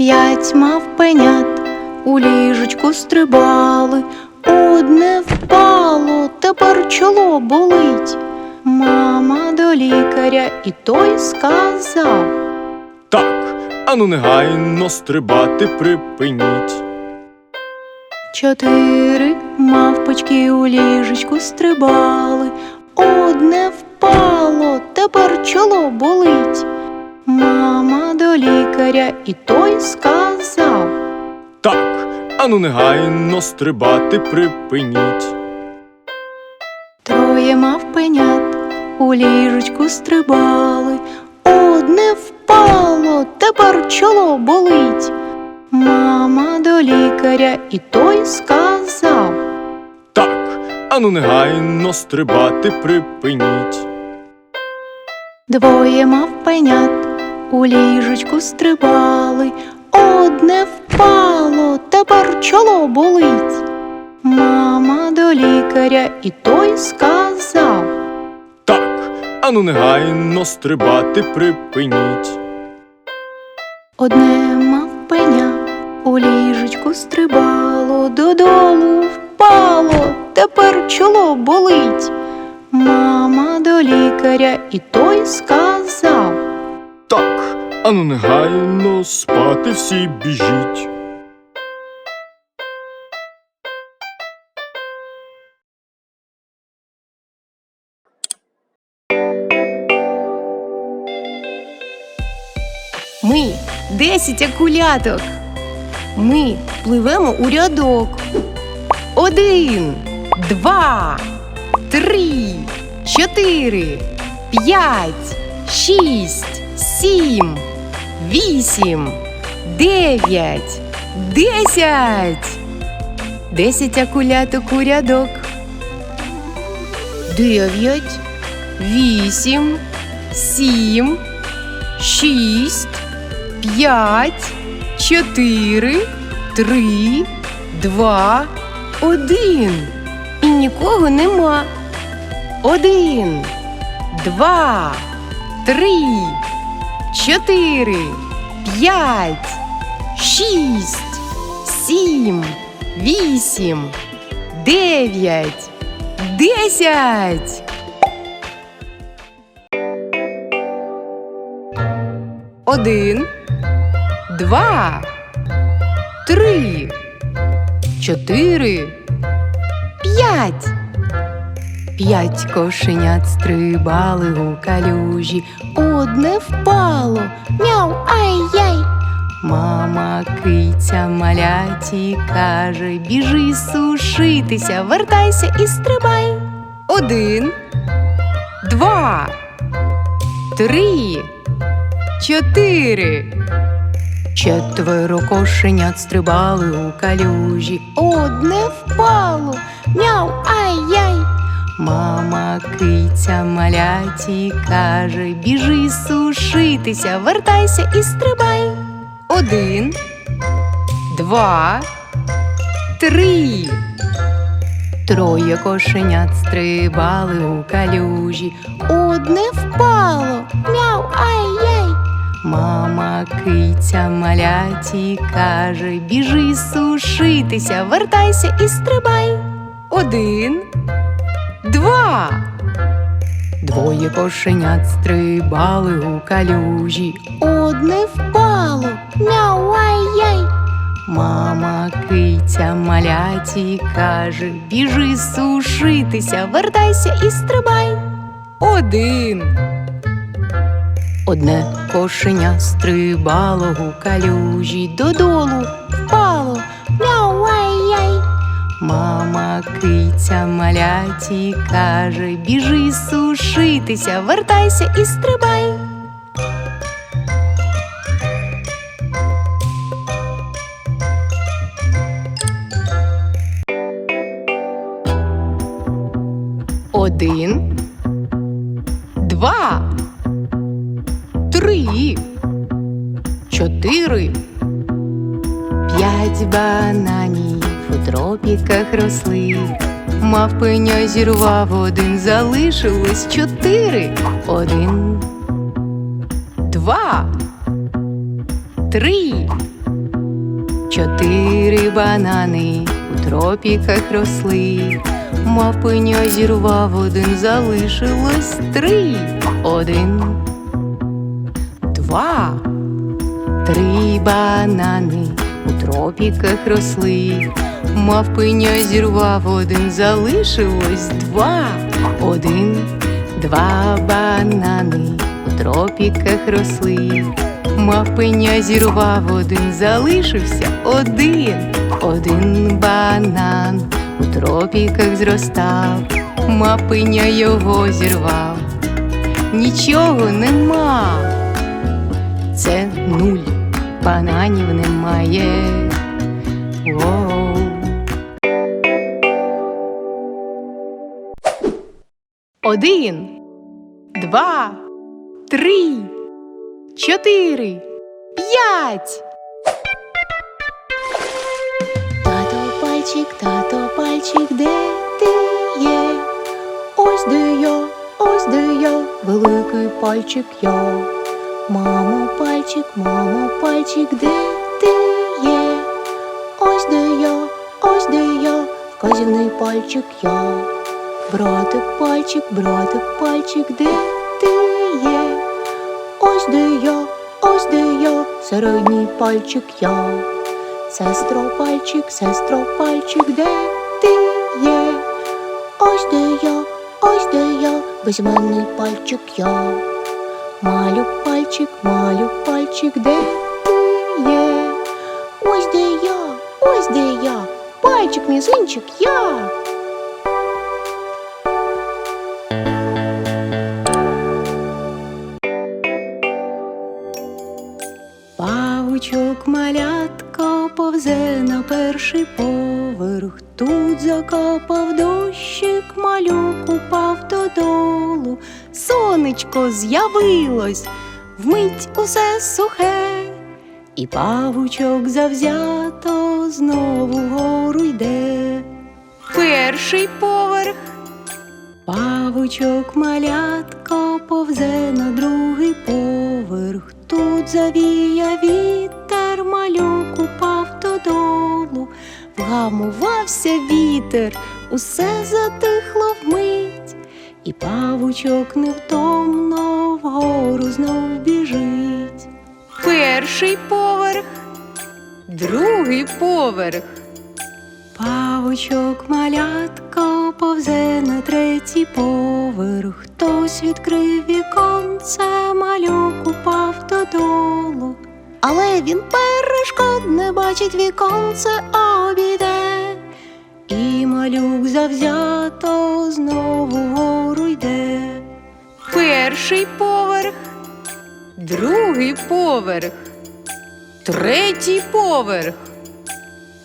П'ять мавпенят у ліжечку стрибали, одне впало, тепер чоло болить. Мама до лікаря, і той сказав. Так, ану негайно стрибати припиніть. Чотири мавпочки у ліжечку стрибали, одне впало, тепер чоло болить. Мама до лікаря, і той сказав. Так, ану негайно стрибати припиніть. Троє мавпенят у ліжечку стрибали, одне впало, тепер чоло болить. Мама до лікаря, і той сказав. Так, ану негайно стрибати припиніть. Двоє мавпенят у ліжечку стрибали, одне впало, тепер чоло болить. Мама до лікаря, і той сказав. Так, ану негайно стрибати припиніть. Одне мавпеня у ліжечку стрибало, додолу впало, тепер чоло болить. Мама до лікаря, і той сказав. Ану негайно спати всі біжіть. Ми десять акуляток. Ми пливемо у рядок. Один, два, три, чотири, п'ять, шість, сім, вісім, дев'ять, десять. Десять акуляток у рядок. Дев'ять, вісім, сім, шість, п'ять, чотири, три, два, один. І нікого нема. Один, два, три, чотири, п'ять, шість, сім, вісім, дев'ять, десять. Один, два, три, чотири, п'ять. П'ять кошенят стрибали у калюжі, одне впало, мяу, ай-яй. Мама киця маляті каже, біжи сушитися, вертайся і стрибай. Один, два, три, чотири. Четверо кошенят стрибали у калюжі, одне впало, мяу, ай-яй. Мама киця маляті каже, біжи сушитися, вертайся і стрибай. Один, два, три. Троє кошенят стрибали у калюжі, одне впало, мяу, ай-яй. Мама киця маляті каже, біжи сушитися, вертайся і стрибай. Один, два. Двоє кошенят стрибали у калюжі, одне впало, мяу, ай-яй. Мама киця маляті каже, біжи сушитися, вертайся і стрибай. Один. Одне кошеня стрибало у калюжі, додолу впало, мяу, ай-яй. Мама киця маляті каже, біжи сушитися, вертайся і стрибай. Один, два, три, чотири, п'ять бананів у тропіках росли. Мавпеня зірвав один, залишилось чотири. Один, два, три, Чотири банани у тропіках росли. Мавпеня зірвав один, залишилось три. Один, два, три банани у тропіках росли. Мавпеня зірвав один, залишилось два. Один, два банани у тропіках росли. Мавпеня зірвав один, залишився один. Один банан у тропіках зростав. Мавпеня його зірвав. Нічого нема. Це нуль. Бананів немає. Воу. Один, два, три, чотири, п'ять. Тато пальчик, тато пальчик, де ти є? Ось де я, ось де я, великий пальчик я. Мамо, пальчик, мамо, пальчик, де ти є? Ось де я, ось де я, вказівний пальчик я. Братик, пальчик, братик, пальчик, де ти є? Ось де я, ось де я, середній пальчик я. Сестро пальчик, сестро пальчик, де ти є? Ось де я, ось де я, безіменний пальчик я. Малюк пальчик, малюк пальчик, де ти є? Ось де я, ось де я, пальчик мізинчик я. Малятко повзе на перший поверх. Тут закапав дощик, малюк упав додолу. Сонечко з'явилось, вмить усе сухе, і павучок завзято знову вгору йде. Перший поверх. Павучок малятко повзе на другий поверх. Тут завіяв вітер, малюк упав додолу. Вгамувався вітер, усе затихло вмить, і павучок невтомно вгору знов біжить. Перший поверх, другий поверх. Павучок малятко повзе на третій поверх. Хтось відкрив віконце, малюк упав додолу. Але він перешкод не бачить віконце обійде. І малюк завзято знову вгору йде. Перший поверх, другий поверх, третій поверх.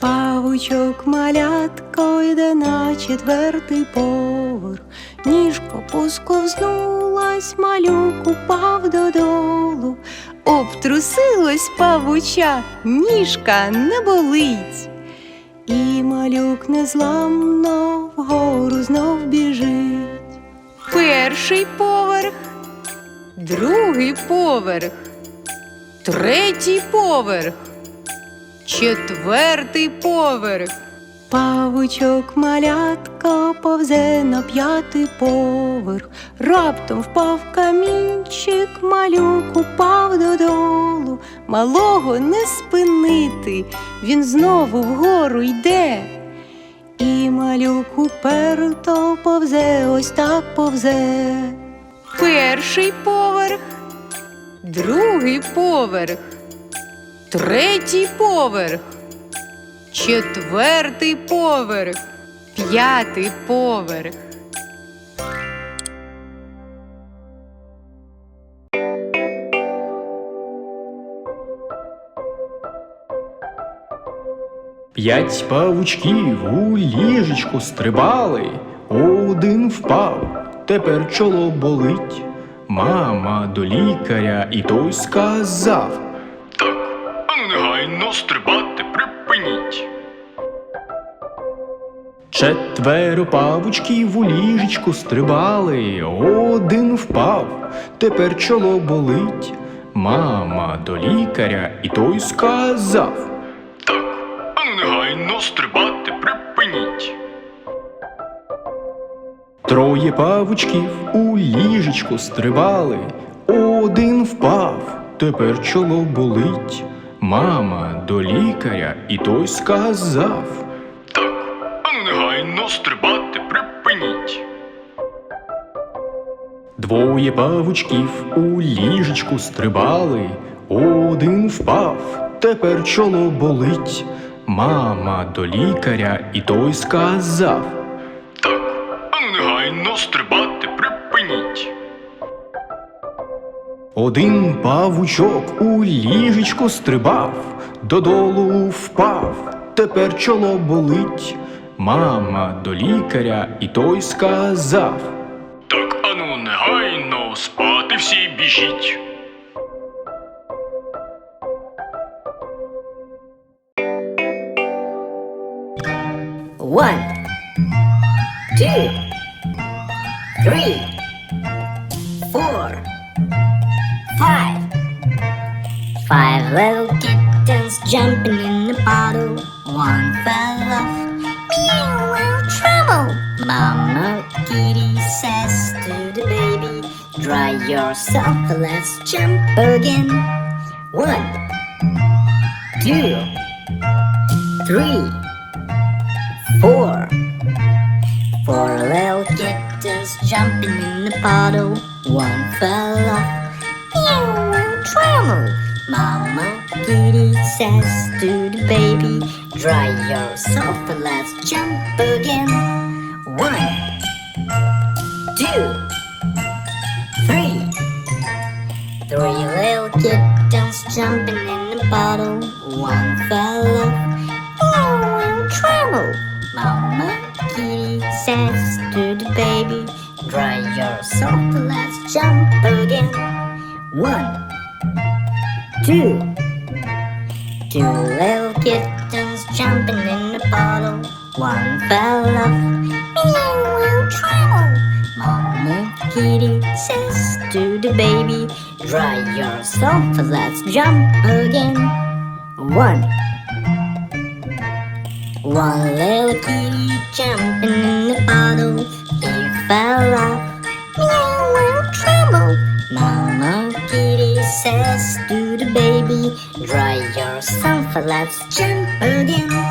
Павучок малятко йде на четвертий поверх. Ніжко посковзнулась, малюк упав додолу. Обтрусилось павуча, ніжка не болить. І малюк незламно вгору знов біжить. Перший поверх, другий поверх, третій поверх. Четвертий поверх. Павучок малятко повзе на п'ятий поверх. Раптом впав камінчик, малюк упав додолу. Малого не спинити, він знову вгору йде. І малюк уперто повзе, ось так повзе. Перший поверх, другий поверх. Третій поверх, четвертий поверх, п'ятий поверх. П'ять павучків у ліжечку стрибали, один впав, тепер чоло болить. Мама до лікаря, і той сказав. Так, негайно стрибати Четверо павучків у ліжечку стрибали, один впав, тепер чоло болить. Мама до лікаря, і той сказав. Так, негайно стрибати припиніть. Троє павучків у ліжечку стрибали, один впав, тепер чоло болить. Мама до лікаря, і той сказав. Стрибати припиніть. Двоє павучків у ліжечку стрибали, один впав, тепер чоло болить. Мама до лікаря, і той сказав. Так, ану негайно стрибати припиніть. Один павучок у ліжечку стрибав, додолу впав, тепер чоло болить. Мама до лікаря, і той сказав. Так, ану, негайно, спати всі біжіть. One, two, three, four, five. Five little kittens jumping in a bottle. Yourself, let's jump again. One, two, three four. Four little kittens jumping in the puddle. One fell off. Meow, trouble. Mama kitty says to the baby, Dry yourself and let's jump again. One, two, Three little kittens jumping in the puddle. One fell off. Oh, wow, trouble. Mama kitty says to the baby, Dry yourself, let's jump again. One, two, two little kittens jumping in the bottle. One fell off. Meow, wow, trouble. Mama kitty says to the baby, Dry yourself, let's jump again. One. One little kitty jumping in the puddle, he fell off. Meow, wow, trouble. Mama kitty says to the baby, Dry yourself, let's jump again.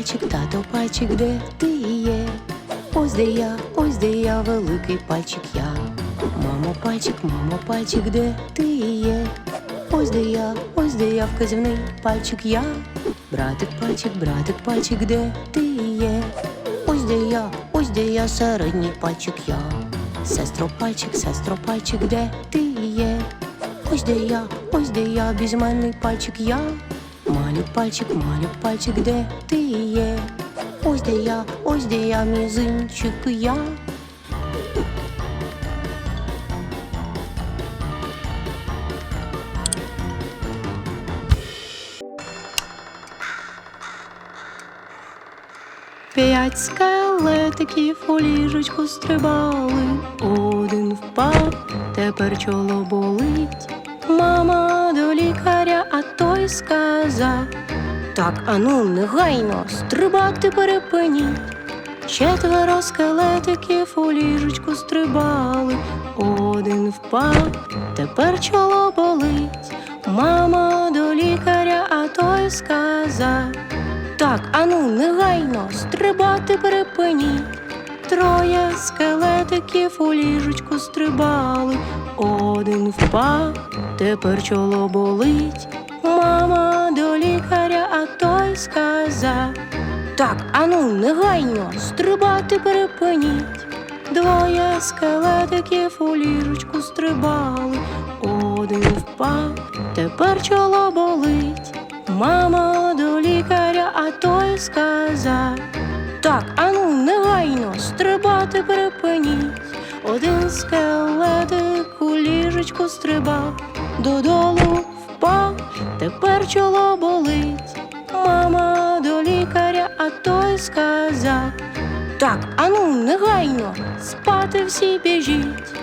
Пальчик, тато пальчик, де ти є? Ось де я, ось де я, великий пальчик я. Мамо пальчик, мамо пальчик, де ти є? Ось де я, ось де я, вказівний пальчик я. Братик пальчик, братик пальчик, де ти є? Ось де я, ось де я, середній пальчик я. Сестро пальчик, сестро пальчик, де ти є? Ось де я, ось де я, безіменний пальчик я. Малю пальчик, малю пальчик, де ти є? Ось де я, ось де я, мізинчик я. П'ять скелетиків у ліжечку стрибали, один впав, тепер чоло болить. Сказав. Так, ану, негайно, стрибати перепиніть. Четверо скелетиків у ліжечку стрибали, один впав, тепер чоло болить. Мама до лікаря, а той сказав. Так, ану, негайно, стрибати перепиніть. Троє скелетиків у ліжечку стрибали, один впав, тепер чоло болить. Мама до лікаря, а той сказав. Так, ану, негайно, стрибати перепиніть. Двоє скелетиків у ліжечку стрибали, один впав, тепер чоло болить. Мама до лікаря, а той сказав. Так, ану, негайно, стрибати перепиніть. Один скелетик у ліжечку стрибав, додолу впав, тепер чоло болить. Мама до лікаря, а той сказав. Так, ану, негайно, спати всі біжіть.